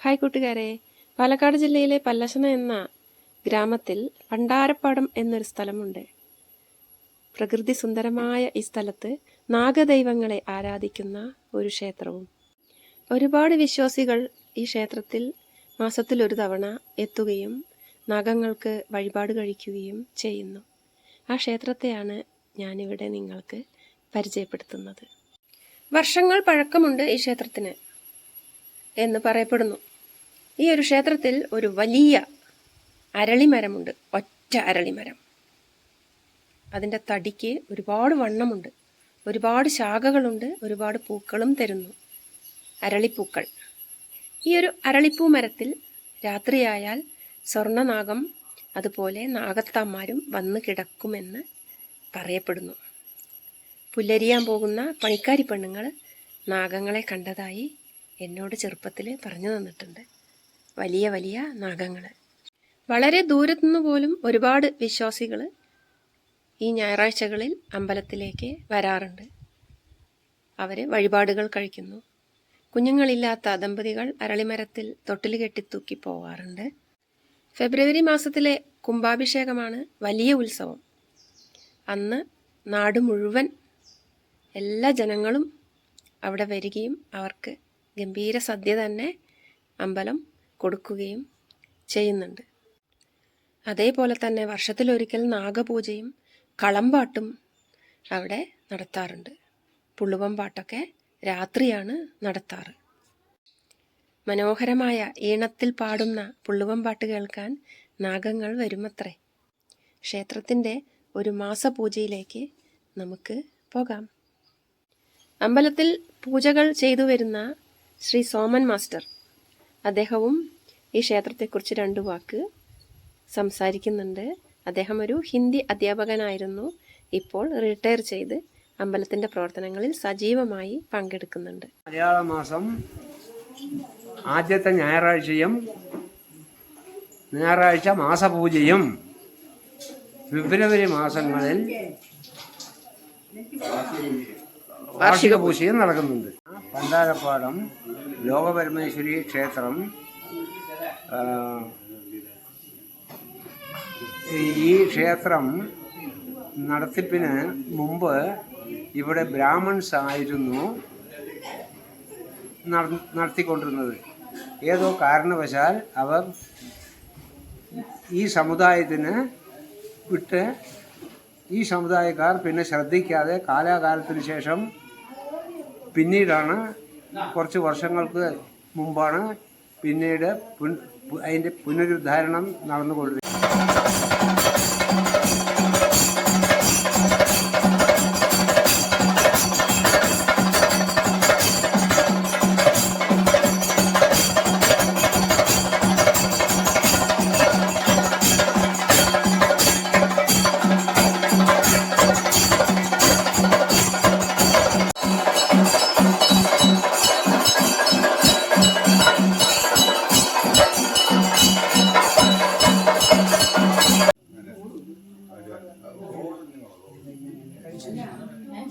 Hi കൂട്ടുകാരെ. പാലക്കാട് ജില്ലയിലെ പല്ലശന എന്ന ഗ്രാമത്തിൽ പണ്ടാരപ്പാടം എന്നൊരു സ്ഥലമുണ്ട്. പ്രകൃതി സുന്ദരമായ ഈ സ്ഥലത്ത് നാഗദൈവങ്ങളെ ആരാധിക്കുന്ന ഒരു ക്ഷേത്രവും. ഒരുപാട് വിശ്വാസികൾ ഈ ക്ഷേത്രത്തിൽ മാസത്തിൽ ഒരു തവണ എത്തുകയും നാഗങ്ങൾക്ക് വഴിപാട് കഴിക്കുകയും ചെയ്യുന്നു. ആ ക്ഷേത്രത്തെയാണ് ഞാനിവിടെ നിങ്ങൾക്ക് പരിചയപ്പെടുത്തുന്നത്. വർഷങ്ങൾ പഴക്കമുണ്ട് ഈ ക്ഷേത്രത്തിന് എന്ന് പറയപ്പെടുന്നു. ഈ ഒരു ക്ഷേത്രത്തിൽ ഒരു വലിയ അരളിമരമുണ്ട്. ഒറ്റ അരളിമരം. അതിന്റെ തടിക്ക് ഒരുപാട് വണ്ണമുണ്ട്. ഒരുപാട് ശാഖകളുണ്ട്. ഒരുപാട് പൂക്കളും തരുന്നു. അരളിപ്പൂക്കൾ. ഈ ഒരു അരളിപ്പൂ മരത്തിൽ രാത്രിയായാൽ സ്വർണനാഗം അതുപോലെ നാഗത്താന്മാരും വന്ന് കിടക്കുമെന്ന് പറയപ്പെടുന്നു. പുല്ലരിയാൻ പോകുന്ന പണിക്കാരി പെണ്ണുങ്ങൾ നാഗങ്ങളെ കണ്ടതായി എന്നോട് ചെറുപ്പത്തിൽ പറഞ്ഞു തന്നിട്ടുണ്ട്. വലിയ വലിയ നാഗങ്ങൾ വളരെ ദൂരത്തുനിന്ന് പോലും ഒരുപാട് വിശ്വാസികൾ ഈ ഞായറാഴ്ചകളിൽ അമ്പലത്തിലേക്ക് വരാറുണ്ട്. അവർ വഴിപാടുകൾ കഴിക്കുന്നു. കുഞ്ഞുങ്ങളില്ലാത്ത ദമ്പതികൾ അരളിമരത്തിൽ തൊട്ടിൽ കെട്ടി തൂക്കി പോവാറുണ്ട്. ഫെബ്രുവരി മാസത്തിലെ കുംഭാഭിഷേകമാണ് വലിയ ഉത്സവം. അന്ന് നാട് മുഴുവൻ എല്ലാ ജനങ്ങളും അവിടെ വരികയും അവർക്ക് ഗംഭീര സദ്യ തന്നെ അമ്പലം കൊടുക്കുകയും ചെയ്യുന്നുണ്ട്. അതേപോലെ തന്നെ വർഷത്തിലൊരിക്കൽ നാഗപൂജയും കളമ്പാട്ടും അവിടെ നടത്താറുണ്ട്. പുള്ളുവം പാട്ടൊക്കെ രാത്രിയാണ് നടത്താറ്. മനോഹരമായ ഈണത്തിൽ പാടുന്ന പുള്ളുവം പാട്ട് കേൾക്കാൻ നാഗങ്ങൾ വരുമത്രേ. ക്ഷേത്രത്തിന്റെ ഒരു മാസപൂജയിലേക്ക് നമുക്ക് പോകാം. അമ്പലത്തിൽ പൂജകൾ ചെയ്തു വരുന്ന ശ്രീ സോമൻ മാസ്റ്റർ അദ്ദേഹവും ഈ ക്ഷേത്രത്തെക്കുറിച്ച് രണ്ട് വാക്ക് സംസാരിക്കുന്നുണ്ട്. അദ്ദേഹം ഒരു ഹിന്ദി അധ്യാപകനായിരുന്നു. ഇപ്പോൾ റിട്ടയർ ചെയ്ത് അമ്പലത്തിന്റെ പ്രവർത്തനങ്ങളിൽ സജീവമായി പങ്കെടുക്കുന്നുണ്ട്. മലയാള മാസം ആദ്യത്തെ ഞായറാഴ്ചയും ഞായറാഴ്ച മാസപൂജയും ഫെബ്രുവരി മാസങ്ങളിൽ വാർഷിക പൂജയും നടക്കുന്നുണ്ട്. പന്താരപ്പാടം ലോകപരമേശ്വരി ക്ഷേത്രം ഈ ക്ഷേത്രം നടത്തിപ്പിന് മുമ്പ് ഇവിടെ ബ്രാഹ്മൺസ് ആയിരുന്നു നടത്തിക്കൊണ്ടിരുന്നത്. ഏതോ കാരണവശാൽ അവർ ഈ സമുദായത്തിന് വിട്ട് ഈ സമുദായക്കാർ പിന്നെ ശ്രദ്ധിക്കാതെ കാലാകാലത്തിന് ശേഷം പിന്നീടാണ് കുറച്ച് വർഷങ്ങൾക്ക് മുമ്പാണ് പിന്നീട് അതിന്റെ പുനരുദ്ധാരണം